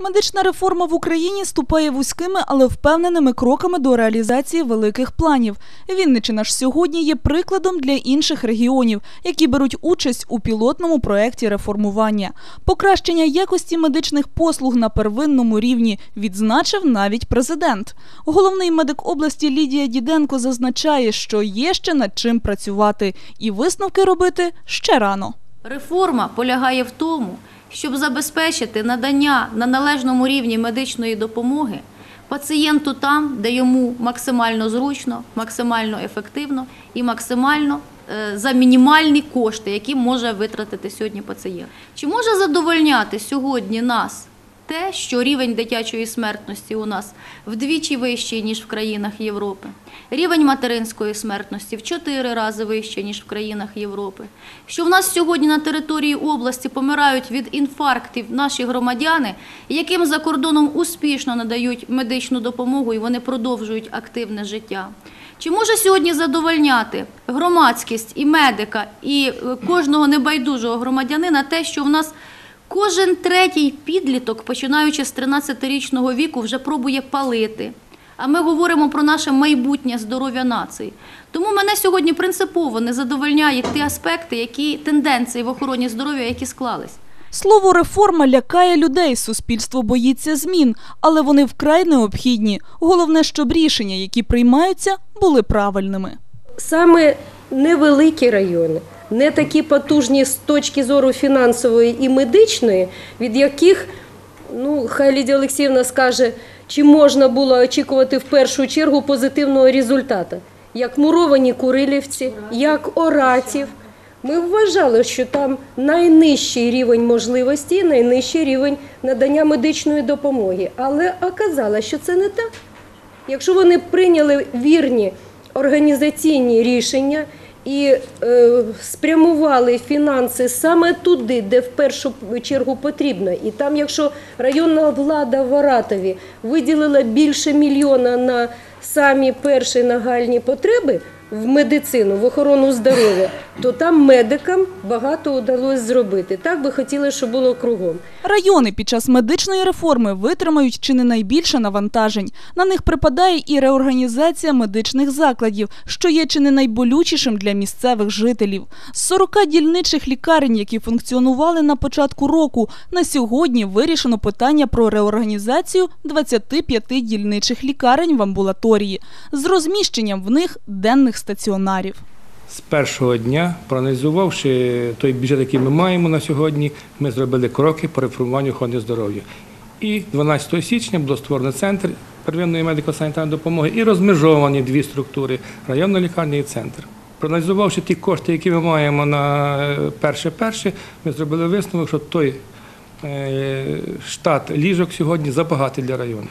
Медична реформа в Україні ступає вузькими, але впевненими кроками до реалізації великих планів. Вінничина ж сьогодні є прикладом для інших регіонів, які беруть участь у пілотному проєкті реформування. Покращення якості медичних послуг на первинному рівні відзначив навіть президент. Головний медик області Лідія Діденко зазначає, що є ще над чим працювати, і висновки робити ще рано. Реформа полягає в тому, щоб забезпечити надання на належному рівні медичної допомоги пацієнту там, де йому максимально зручно, максимально ефективно і максимально е, за мінімальні кошти, які може витратити сьогодні пацієнт. Чи може задовольняти сьогодні нас те, що рівень дитячої смертності у нас вдвічі вищий, ніж в країнах Європи. Рівень материнської смертності в чотири рази вищий, ніж в країнах Європи. Що в нас сьогодні на території області помирають від інфарктів наші громадяни, яким за кордоном успішно надають медичну допомогу і вони продовжують активне життя. Чи може сьогодні задовольняти громадськість і медика, і е, кожного небайдужого громадянина те, що в нас Кожен третій підліток, починаючи з 13-річного віку, вже пробує палити. А ми говоримо про наше майбутнє здоров'я нації. Тому мене сьогодні принципово не задовольняють ті аспекти, які тенденції в охороні здоров'я, які склались. Слово реформа лякає людей. Суспільство боїться змін, але вони вкрай необхідні. Головне, щоб рішення, які приймаються, були правильними. Саме невеликі райони, не такі потужні з точки зору фінансової і медичної, від яких, ну, хай Лідія Олексіївна скаже, чи можна було очікувати в першу чергу позитивного результату, як муровані Курилівці, як Оратів. Ми вважали, що там найнижчий рівень можливості, найнижчий рівень надання медичної допомоги. Але оказалось, що це не так. Якщо вони прийняли вірні організаційні рішення і е, спрямували фінанси саме туди, де в першу чергу потрібно, і там, якщо районна влада в Аратові виділила більше мільйона на самі перші нагальні потреби в медицину, в охорону здоров'я, то там медикам багато вдалося зробити. Так би хотіли, щоб було кругом. Райони під час медичної реформи витримають чи не найбільше навантажень. На них припадає і реорганізація медичних закладів, що є чи не найболючішим для місцевих жителів. З 40 дільничих лікарень, які функціонували на початку року, на сьогодні вирішено питання про реорганізацію 25 дільничих лікарень в амбулаторії з розміщенням в них денних стаціонарів. З першого дня, проаналізувавши той бюджет, який ми маємо на сьогодні, ми зробили кроки по реформуванню охорони здоров'я. І 12 січня було створено центр первинної медико-санітарної допомоги і розмежовані дві структури районна лікарня і центр. Проаналізувавши ті кошти, які ми маємо на е, перше перше, ми зробили висновок, що той е, штат ліжок сьогодні забагатий для району.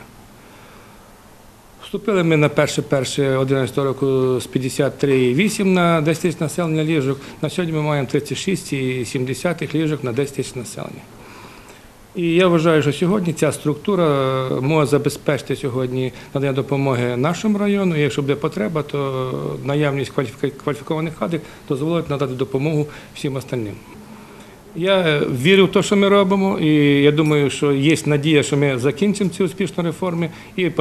Вступили ми на перше перше 11 року з 53,8 на 10 тисяч населення ліжок. На сьогодні ми маємо 36,7 ліжок на 10 тисяч населення. І я вважаю, що сьогодні ця структура може забезпечити сьогодні надання допомоги нашому району. І якщо буде потреба, то наявність кваліфікованих кадрів дозволить надати допомогу всім остальним. Я вірю в те, що ми робимо, і я думаю, що є надія, що ми закінчимо ці успішні реформи і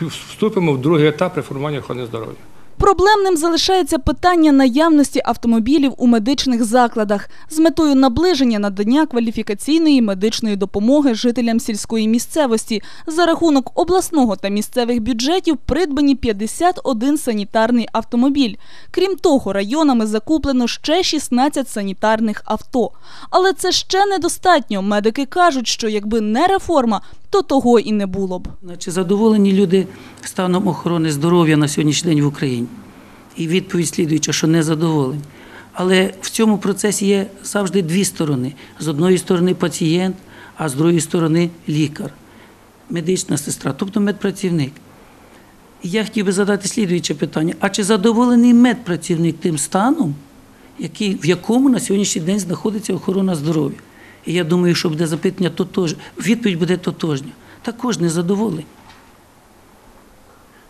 вступимо в другий етап реформування охорони здоров'я. Проблемним залишається питання наявності автомобілів у медичних закладах з метою наближення надання кваліфікаційної медичної допомоги жителям сільської місцевості. За рахунок обласного та місцевих бюджетів придбані 51 санітарний автомобіль. Крім того, районами закуплено ще 16 санітарних авто. Але це ще недостатньо. Медики кажуть, що якби не реформа, то того і не було б. Чи задоволені люди станом охорони здоров'я на сьогоднішній день в Україні? І відповідь слідуюча, що не задоволені. Але в цьому процесі є завжди дві сторони: з одної сторони пацієнт, а з другої сторони лікар, медична сестра, тобто медпрацівник. І я хотів би задати слідуюче питання: а чи задоволений медпрацівник тим станом, який, в якому на сьогоднішній день знаходиться охорона здоров'я? І я думаю, що буде запитання тотож, відповідь буде тотожня. Також не задоволені.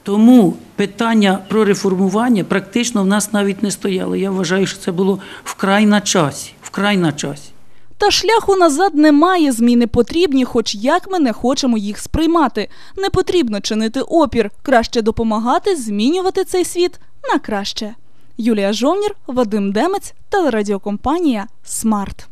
Тому питання про реформування практично в нас навіть не стояло. Я вважаю, що це було вкрай на часі. Вкрай на часі. Та шляху назад немає, зміни потрібні, хоч як ми не хочемо їх сприймати. Не потрібно чинити опір, краще допомагати змінювати цей світ на краще. Юлія Жовнір, Вадим Демець, телерадіокомпанія Смарт.